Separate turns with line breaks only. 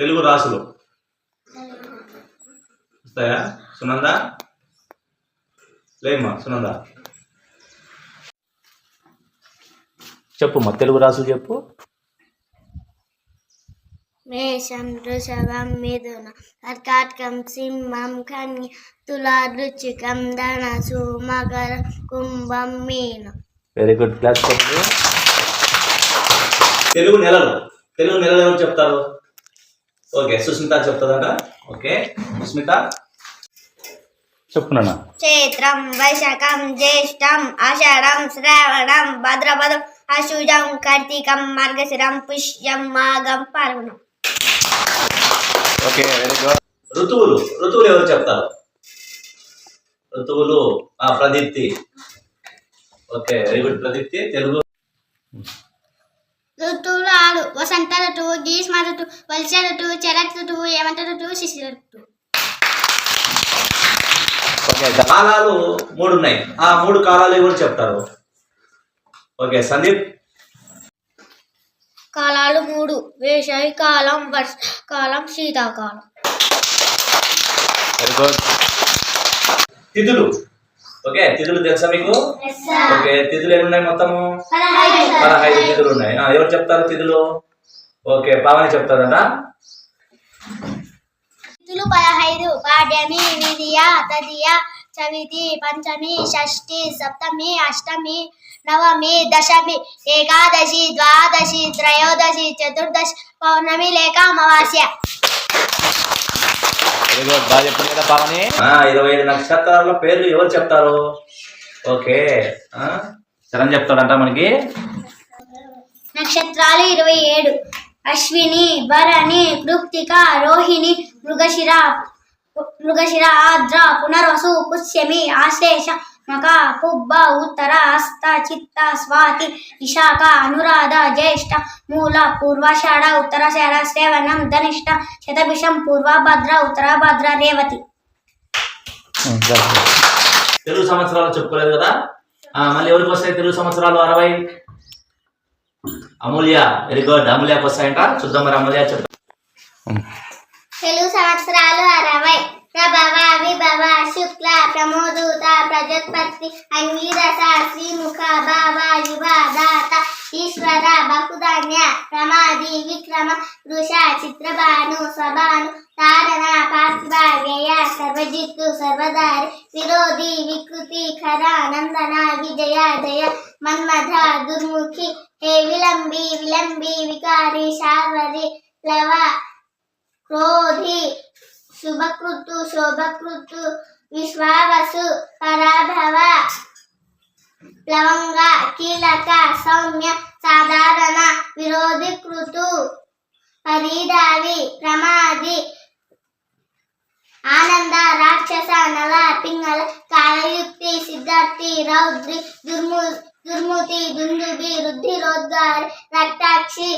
తెలుగు రాసులు. వస్తాయా? సునంద? లేమ్మా సునంద. చెప్పుమ్మా తెలుగు రాసులు చెప్పు.
మేషం వృషభం మిథున కర్కాటకం సింహం కన్య తులా వృచ్చికం ధనసు మకర కుంభం మీన.
వెరీ గుడ్ క్లాస్ తెలుగు నెలలు. తెలుగు నెలలు ఎవరు చెప్తారు? ఓకే సుస్మిత చెప్తుందట. ఓకే సుస్మిత. చెప్పునన్నా.
చైత్రం వైశాఖం జ్యేష్టం ఆషాఢం శ్రావణం భద్రపదం అశుజం కార్తీకం మార్గశిరం పుష్యం మాఘం పాల్గొనం
ఓకే వెరీ గుడ్ ఋతువులు ఋతువులు ఎవరు చెప్తారు? ఋతువులు ఆ Pradeepthi. Okay very good Pradeepthi. Telugu.
ఋతువులు ఆరు వసంత ఋతువు గ్రీష్మ ఋతువు వర్ష ఋతువు శరత్ ఋతువు హేమంత ఋతువు శిశిర ఋతువు
ఓకే కాలాలు మూడు ఉన్నాయి. ఆ మూడు కాలాలు ఎవరు చెప్తారు? ఓకే సందీప్.
కాలాలు మూడు. వేసవి కాలం వర్షాకాలం శీతాకాలం.
వెరీ గుడ్ తిథులు. ఓకే తిథులు తెలుసా మీకు? ఓకే తిథులు ఎన్ని ఉన్నాయి మొత్తము? పదహైదు తిథులు. ఉన్నాయి. ఎవరు చెప్తారు తిథులు? ఓకే పావని చెప్తారట.
తిథులు పదహైదు. పాడ్యమి విధియ తదియ చవితి పంచమి షష్ఠి సప్తమి అష్టమి నవమి దశమి ఏకాదశి ద్వాదశి త్రయోదశి చతుర్దశి పౌర్ణమి లేక అమావాస్య.
బాగా కదా పావని. ఇరవై ఐదు నక్షత్రాల పేర్లు ఎవరు చెప్తారు? ఓకే. ఆ, చరణ్ చెప్తాడంట మనకి.
నక్షత్రాలు ఇరవై ఏడు. అశ్విని భరణి కృత్తిక రోహిణి మృగశిర మృగశిర ఆద్ర పునర్వసు పుష్యమి ఆశ్లేష మక పుబ్బ ఉత్తర హస్త చిత్త స్వాతి విశాఖ అనురాధ జ్యేష్ఠ మూల పూర్వాషాఢ ఉత్తరాషాఢ శ్రవణం ధనిష్ట శతభిషం పూర్వభద్ర ఉత్తరాభద్ర రేవతి.
తెలుగు సంవత్సరాలు చెప్పుకోలేదు కదా? ఆ, మళ్ళీ ఎవరికి వస్తాయి తెలుగు సంవత్సరాలు? అరవై? అమూల్య వెరీ గుడ్ అమూల్యకి వస్తాయంట. చూద్దాం మరి అమూల్య చెప్తా
తెలుగు సంవత్సరాలు అరవై. ప్రభవ విభవ శుక్ల ప్రమోదూత ప్రజత్పత్తి అంగీరస శ్రీముఖ భావ యువ ఈశ్వర బహుధన్య ప్రమాది విక్రమ వృష చిత్రభాను స్వభాను తారణ పార్థివ వ్యయ సర్వజిత్తు సర్వదారి విరోధి వికృతి ఖర నందన విజయ జయ మన్మథ దుర్ముఖి హే విలంబి విలంబి వికారి శార్వరి ప్లవ క్రోధి శుభకృతు శోభకృతు విశ్వావసు పరాభవ ప్లవంగ కీలక సౌమ్య సాధారణ విరోధి కృతు పరిదావి ప్రమాది ఆనంద రాక్షస నల పింగళ కాలయుక్తి సిద్ధార్థి రౌద్రి దుర్ము దుర్ముతి దుందుబి రుద్ధిరోద్గారి రక్తాక్షి